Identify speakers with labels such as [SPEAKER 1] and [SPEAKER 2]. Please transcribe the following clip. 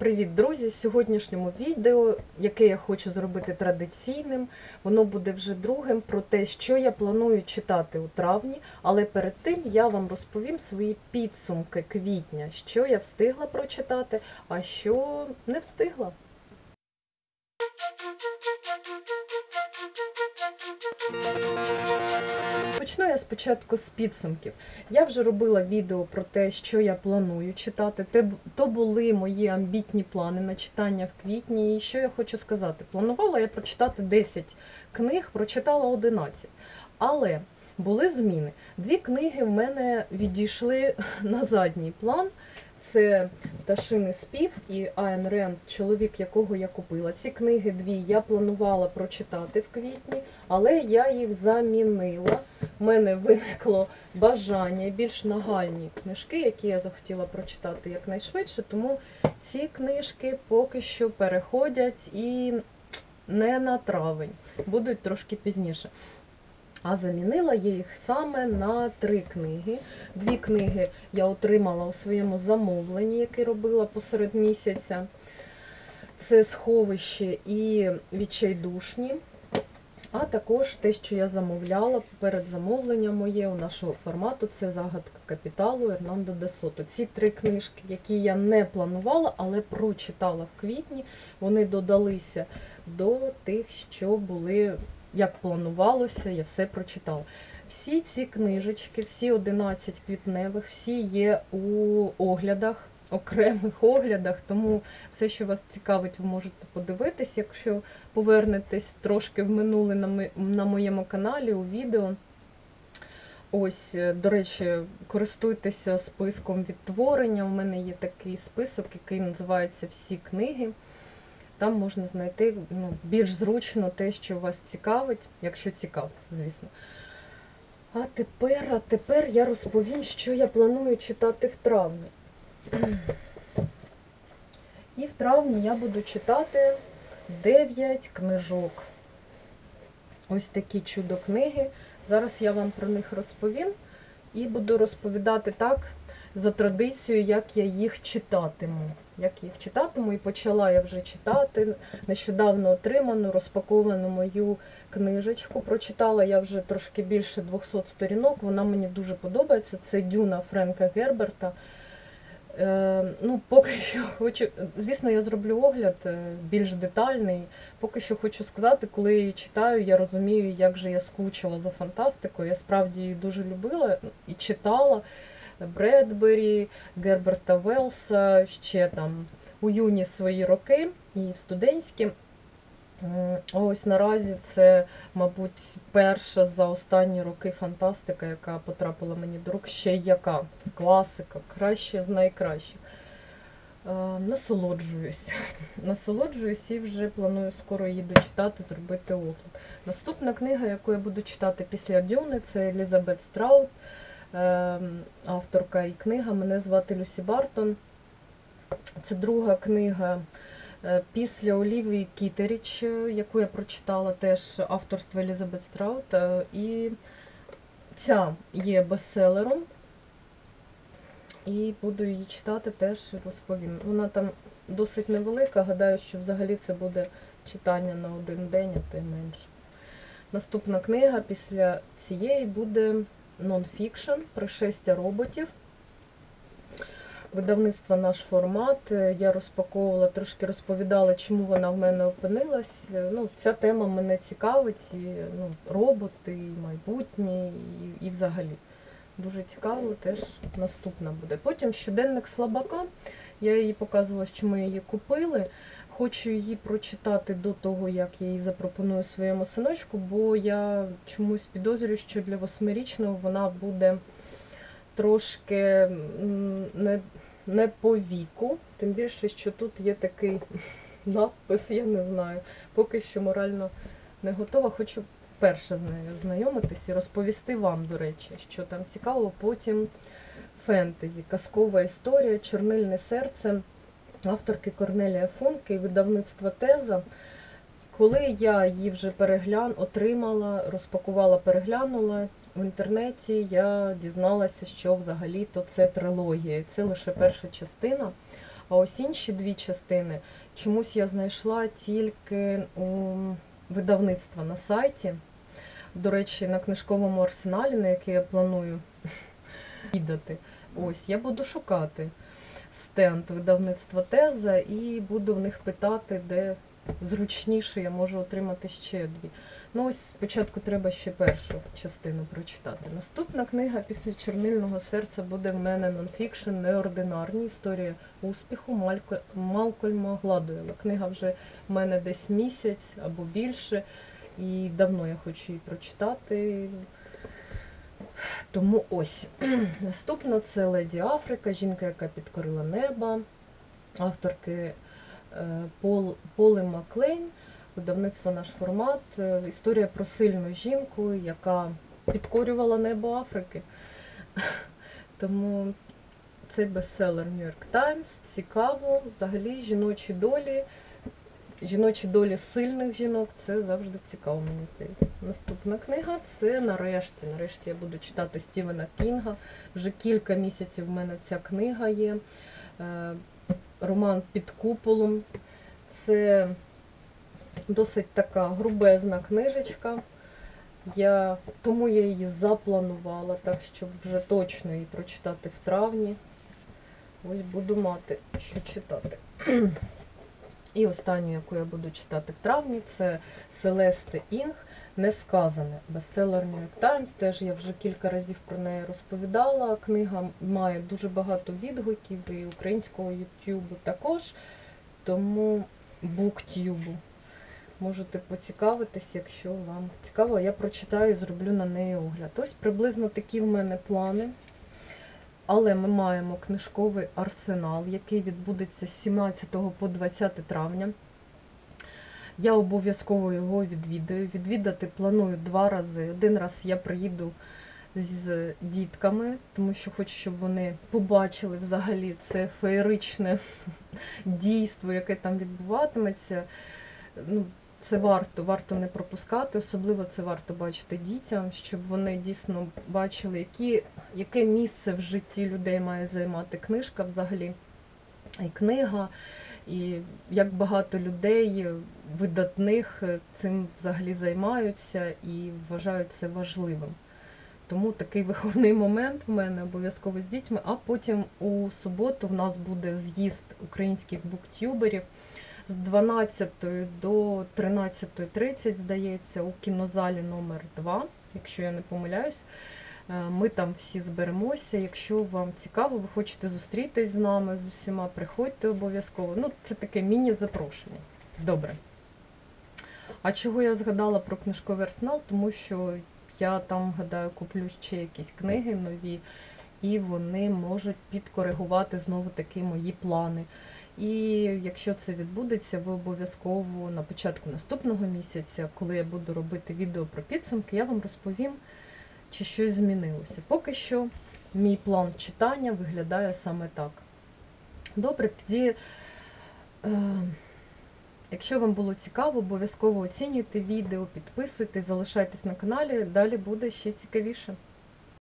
[SPEAKER 1] Привіт, друзі! В сьогоднішньому відео, яке я хочу зробити традиційним, воно буде вже другим про те, що я планую читати у травні, але перед тим я вам розповім свої підсумки квітня, що я встигла прочитати, а що не встигла. Почну я спочатку з підсумків. Я вже робила відео про те, що я планую читати. То були мої амбітні плани на читання в квітні. І що я хочу сказати? Планувала я прочитати 10 книг, прочитала 11. Але були зміни. Дві книги в мене відійшли на задній план. Це Ташини спів і Айн Ренд, чоловік, якого я купила. Ці книги дві я планувала прочитати в квітні, але я їх замінила. У мене виникло бажання більш нагальні книжки, які я захотіла прочитати якнайшвидше. Тому ці книжки поки що переходять і не на травень, будуть трошки пізніше. А замінила я їх саме на три книги. Дві книги я отримала у своєму замовленні, яке робила посеред місяця. Це сховище і відчайдушні. А також те, що я замовляла перед замовленням моє у нашого формату, це загадка капіталу Ернандо де Сото. Ці три книжки, які я не планувала, але прочитала в квітні, вони додалися до тих, що були, як планувалося, я все прочитала. Всі ці книжечки, всі 11 квітневих, всі є у оглядах, окремих оглядах, тому все, що вас цікавить, ви можете подивитись, якщо повернетесь трошки в минуле на, моєму каналі у відео. Ось, е, до речі, користуйтеся списком відтворення. У мене є такий список, який називається Всі книги. Там можна знайти ну, більш зручно те, що вас цікавить, якщо цікаво, звісно. А тепер, а тепер я розповім, що я планую читати в травні. І в травні я буду читати 9 книжок. Ось такі чудо книги. Зараз я вам про них розповім і буду розповідати так за традицією, як я їх читатиму. Як їх читатиму, і почала я вже читати нещодавно отриману, розпаковану мою книжечку. Прочитала я вже трошки більше 200 сторінок. Вона мені дуже подобається. Це Дюна Френка Герберта. Е, ну, поки що хочу, звісно, я зроблю огляд е, більш детальний. Поки що хочу сказати, коли я її читаю, я розумію, як же я скучила за фантастикою. Я справді її дуже любила і читала Бредбері, Герберта Велса, ще там у юні свої роки і в студентські. Ось наразі це, мабуть, перша за останні роки фантастика, яка потрапила мені до рук, ще яка класика, краще з найкращих. Е, Насолоджуюсь. Насолоджуюсь і вже планую скоро її дочитати, зробити огляд. Наступна книга, яку я буду читати після Дюни, це Елізабет Страут, авторка і книга. Мене звати Люсі Бартон. Це друга книга е, після Олівії Кітеріч, е, яку я прочитала теж авторство Елізабет Страут. Е, І ця є бестселером. І буду її читати теж розповім. Вона там досить невелика, гадаю, що взагалі це буде читання на один день, а то й менше. Наступна книга після цієї буде нонфікшн Пришестя роботів. Видавництво наш формат. Е, Я розпаковувала, трошки розповідала, чому вона в мене опинилась. Е, Ну, ця тема мене цікавить. І, ну, роботи, і майбутнє, і, і взагалі. Дуже цікаво, теж наступна буде. Потім щоденник слабака. Я її показувала, що ми її купили. Хочу її прочитати до того, як я її запропоную своєму синочку, бо я чомусь підозрюю, що для восьмирічного вона буде трошки не, не по віку. Тим більше, що тут є такий надпис, я не знаю. Поки що морально не готова. Хочу перше з нею знайомитись і розповісти вам, до речі, що там цікаво. Потім фентезі, казкова історія, чорнильне серце авторки Корнелія Функе і видавництва Теза. Коли я її вже переглян, отримала, розпакувала, переглянула в інтернеті, я дізналася, що взагалі-то це трилогія. і Це лише перша частина. А ось інші дві частини чомусь я знайшла тільки у видавництва на сайті. До речі, на книжковому арсеналі, на який я планую віддати. Ось я буду шукати стенд видавництва Теза і буду в них питати, де зручніше я можу отримати ще дві. Ну ось спочатку треба ще першу частину прочитати. Наступна книга після чорнильного серця буде в мене нонфікшн неординарні історія успіху. Малкольма Гладуєла. Книга вже в мене десь місяць або більше, і давно я хочу її прочитати. Тому ось. Наступна це Леді Африка, жінка, яка підкорила неба, авторки е, Пол, Поли Маклейн, видавництво наш формат. Е, Історія про сильну жінку, яка підкорювала небо Африки. Тому цей бестселер York Times. Цікаво. Взагалі жіночі долі. Жіночі долі сильних жінок це завжди цікаво, мені здається. Наступна книга це нарешті. Нарешті я буду читати Стівена Кінга. Вже кілька місяців в мене ця книга є. Е, Роман під куполом. Це досить така грубезна книжечка. Я, тому я її запланувала, так щоб вже точно її прочитати в травні. Ось буду мати що читати. І останню, яку я буду читати в травні, це Селесте Інг, Несказане, бестселер York Times. Теж я вже кілька разів про неї розповідала. Книга має дуже багато відгуків і українського Ютубу також. Тому буктюбу. Можете поцікавитись, якщо вам цікаво, я прочитаю і зроблю на неї огляд. Ось приблизно такі в мене плани. Але ми маємо книжковий арсенал, який відбудеться з 17 по 20 травня. Я обов'язково його відвідаю. Відвідати планую два рази. Один раз я приїду з дітками, тому що хочу, щоб вони побачили взагалі це феєричне дійство, яке там відбуватиметься. Ну, це варто, варто не пропускати, особливо це варто бачити дітям, щоб вони дійсно бачили, які, яке місце в житті людей має займати книжка взагалі, і книга, і як багато людей видатних цим взагалі займаються і вважають це важливим. Тому такий виховний момент в мене обов'язково з дітьми. А потім у суботу в нас буде з'їзд українських буктюберів з 12 до 13.30, здається, у кінозалі номер 2 якщо я не помиляюсь. Е, Ми там всі зберемося. Якщо вам цікаво, ви хочете зустрітись з нами з усіма, приходьте обов'язково. Ну, це таке міні-запрошення. Добре. А чого я згадала про книжковий арсенал? Тому що я там, гадаю, куплю ще якісь книги нові, і вони можуть підкоригувати знову таки мої плани. І якщо це відбудеться, ви обов'язково на початку наступного місяця, коли я буду робити відео про підсумки, я вам розповім, чи щось змінилося. Поки що мій план читання виглядає саме так. Добре, тоді, е, якщо вам було цікаво, обов'язково оцінюйте відео, підписуйтесь, залишайтесь на каналі, далі буде ще цікавіше.